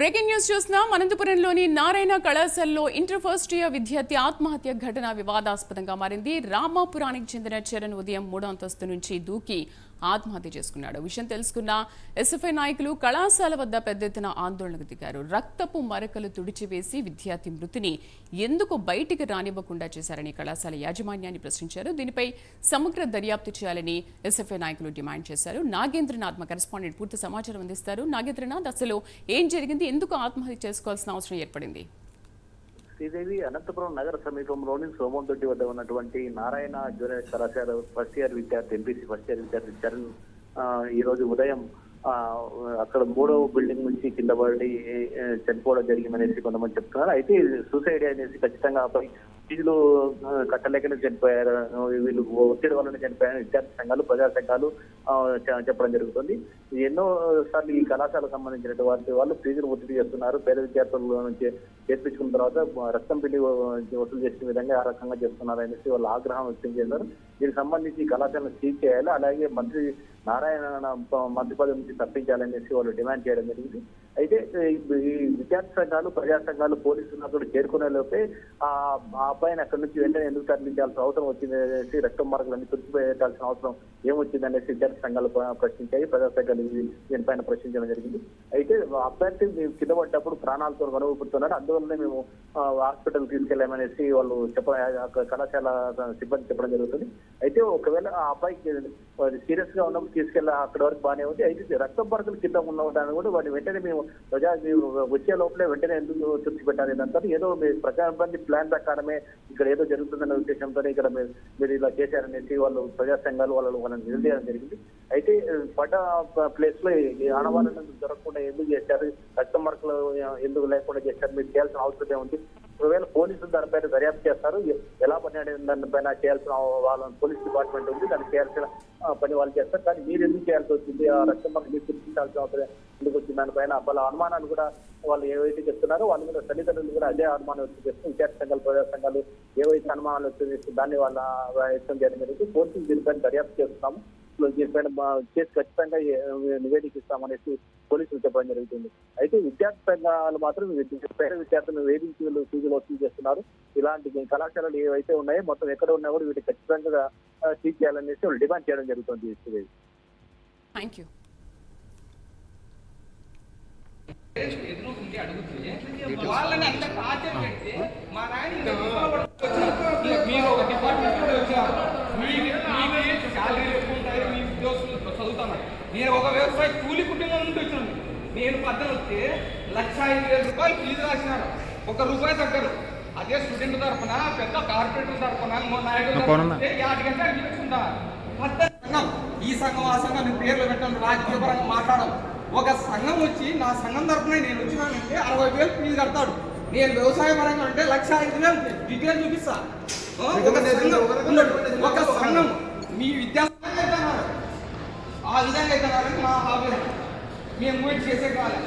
Breaking news చూస్తున్నాం అనంతపురంలోని నారాయణ కళాశాలలో inter first year విద్యార్థి ఆత్మహత్య ఘటన వివాదాస్పదంగా మారింది. రామాపురానికి చెందిన చరణ్ ఉదయం మూడో అంతస్తు నుంచి దూకి ఆత్మహత్య చేసుకున్నాడు. విషయం తెలుసుకున్న ఎస్ఎఫ్ఐ నాయకులు కళాశాల వద్ద పెద్ద ఎత్తున ఆందోళనకు దిగారు. రక్తపు మరకలు తుడిచివేసి విద్యార్థి మృతిని ఎందుకు బయటికి రానివ్వకుండా చేశారని కళాశాల యాజమాన్యాన్ని ప్రశ్నించారు. దీనిపై సమగ్ర దర్యాప్తు చేయాలని ఎస్ఎఫ్ఐ నాయకులు డిమాండ్ చేశారు. నాగేంద్రనాథ్ మా కరెస్పాండెంట్ పూర్తి సమాచారం అందిస్తారు. నాగేంద్రనాథ్ అసలు ఏం జరిగింది? ఎందుకు ఆత్మహత్య చేసుకోవాల్సిన అవసరం ఏర్పడింది? శ్రీదేవి అనంతపురం నగర సమీపంలోని సోమంతొడ్డి వద్ద ఉన్నటువంటి నారాయణ జూనియర్ కళాశాల ఫస్ట్ ఇయర్ విద్యార్థి ఎంపీసీ ఫస్ట్ ఇయర్ విద్యార్థి చరణ్ ఈ రోజు ఉదయం అక్కడ మూడవ బిల్డింగ్ నుంచి కింద పడి చనిపోవడం జరిగిందనేసి కొంతమంది చెప్తున్నారు. అయితే సూసైడ్ అనేసి ఖచ్చితంగా ఫీజులు కట్టలేకనే చనిపోయారు వీళ్ళు ఒత్తిడి వల్లనే చనిపోయారు విద్యార్థి సంఘాలు ప్రజా సంఘాలు చెప్పడం జరుగుతుంది. ఎన్నో సార్లు ఈ కళాశాలకు వారి వాళ్ళు ఫీజులు ఒత్తిడి చేస్తున్నారు. పేద విద్యార్థుల నుంచి చేర్పించుకున్న తర్వాత రక్తం పిండి వసూలు చేసే విధంగా ఆ రకంగా చేస్తున్నారు అనేసి వాళ్ళు ఆగ్రహం వ్యక్తం చేశారు. దీనికి సంబంధించి కళాశాలను సీజ్ చేయాలి. అలాగే మంత్రి నారాయణ మంత్రి పదవి నుంచి తప్పించాలనేసి వాళ్ళు డిమాండ్ చేయడం జరిగింది. అయితే ఈ- ఈ విద్యార్థి సంఘాలు ప్రజా సంఘాలు పోలీసులు అక్కడ చేరుకునే లోపే ఆ అబ్బాయిని అక్కడి నుంచి వెంటనే ఎందుకు తరలించాల్సిన అవసరం వచ్చింది అనేసి రక్తం మార్కులన్నీ తుడిచిపెట్టాల్సిన అవసరం ఏమొచ్చింది అనేసి విద్యార్థి సంఘాలు ప్రశ్నించాయి. ప్రజా సంఘాలు దీనిపైన ప్రశ్నించడం జరిగింది. అయితే అభ్యర్థి మేము కింద పడ్డప్పుడు ప్రాణాలతో కనుగొడుతున్నారు అందువల్లనే మేము హాస్పిటల్ తీసుకెళ్ళామనేసి వాళ్ళు చెప్ప కళాశాల సిబ్బంది చెప్పడం జరుగుతుంది. అయితే ఒకవేళ ఆ అబ్బాయికి సీరియస్గా ఉన్నప్పుడు తీసుకెళ్ళి అక్కడ వరకు బాగానే ఉంది. అయితే రక్త పరకలు కింద ఉన్నదాన్ని కూడా వాటిని వెంటనే మేము ప్రజా మేము వచ్చే లోపలే వెంటనే ఎందుకు తుడిచిపెట్టాలి ఇదంతా ఏదో మీ ప్రజాబంది ప్లాన్ ప్రకారమే ఇక్కడ ఏదో జరుగుతుందన్న ఉద్దేశంతో ఇక్కడ మీరు మీరు ఇలా చేశారనేసి వాళ్ళు ప్రజా సంఘాలు వాళ్ళు వాళ్ళని నిలదీయడం జరిగింది. అయితే పడ్డ ప్లేస్లో ఆడవాళ్ళని దొరకకుండా ఎందుకు చేశారు? రక్త మరకలు ఎందుకు లేకుండా చేశారు? మీరు చేయాల్సిన అవసరం ఉంది ఒకవేళ పోలీసులు దానిపైన దర్యాప్తు చేస్తారు ఎలా పని దానిపైన చేయాల్సిన వాళ్ళ పోలీస్ డిపార్ట్మెంట్ ఉంది దానికి చేయాల్సిన పని వాళ్ళు చేస్తారు. కానీ మీరు ఎందుకు చేయాల్సి వచ్చింది? ఆ రక్షణ మీరు గుర్తించాల్సిన అవసరం ఎందుకు వచ్చింది? దానిపైన వాళ్ళ అనుమానాలు కూడా వాళ్ళు ఏవైతే చెప్తున్నారో వాళ్ళు కూడా తల్లిదండ్రులు కూడా అదే అనుమానం వ్యక్తం చేస్తూ విద్యార్థి సంఘాలు ప్రజా సంఘాలు ఏవైతే అనుమానాలు వ్యక్తం చేస్తూ దాన్ని వాళ్ళ వ్యక్తం చేయడం జరుగుతుంది. పోలీసులు దీనిపైన దర్యాప్తు చేస్తున్నాము. దీనిపైన మా కేసు ఖచ్చితంగా నివేదిక ఇస్తామనేసి పోలీసులు చెప్పడం జరుగుతుంది. అయితే విద్యార్థి సంఘాలు మాత్రం పేద విద్యార్థులను వేధించి వీళ్ళు ఫీజులు వసూలు చేస్తున్నారు. ఇలాంటి కళాశాలలు ఏవైతే ఉన్నాయో మొత్తం ఎక్కడ ఉన్నా కూడా వీటికి ఖచ్చితంగా సీజ్ చేయాలనేసి వాళ్ళు డిమాండ్ చేయడం జరుగుతుంది. థ్యాంక్ యూ ఎదురుకుంటే అడుగుతుంది వాళ్ళని అంత పెడితే మా నాయన ఇంకా తిప్పలు పట్టుకొని వచ్చినారు. ఇక మీరు ఒక డిపార్ట్మెంట్ కూడా వచ్చారు మీ మీకు శాలరీలు ఎక్కువ ఉంటాయి మీ ఉద్యోగులు చదువుతున్నారు నేను ఒక వ్యవసాయ కూలి కుటుంబం నుండి వచ్చినాను నేను పద్దలు వస్తే లక్ష ఐదు వేల రూపాయలు ఫీజు రాసినారు. ఒక రూపాయి తగ్గరు అదే స్టూడెంట్ తరపున పెద్ద కార్పొరేటర్ తరపున మొన్న నాయుడు తరపున వస్తే యాటి గంట అడిగించుకుంటా పద్ధతి సంఘం ఈ సంఘం ఆ సంఘం నేను పేర్లు పెట్టాను రాజకీయ పరంగా మాట్లాడడం ఒక సంఘం వచ్చి నా సంఘం తరపున నేను వచ్చినానంటే అరవై వేలు ఫీజు కడతాడు. నేను వ్యవసాయ పరంగా అంటే లక్ష ఐదు వేలు డీటెయిల్ చూపిస్తా. ఒక సంఘం మీ విద్యా. ఆ విధంగా అయితే మా ఆవేదన మేము కూడా చేసే కాలం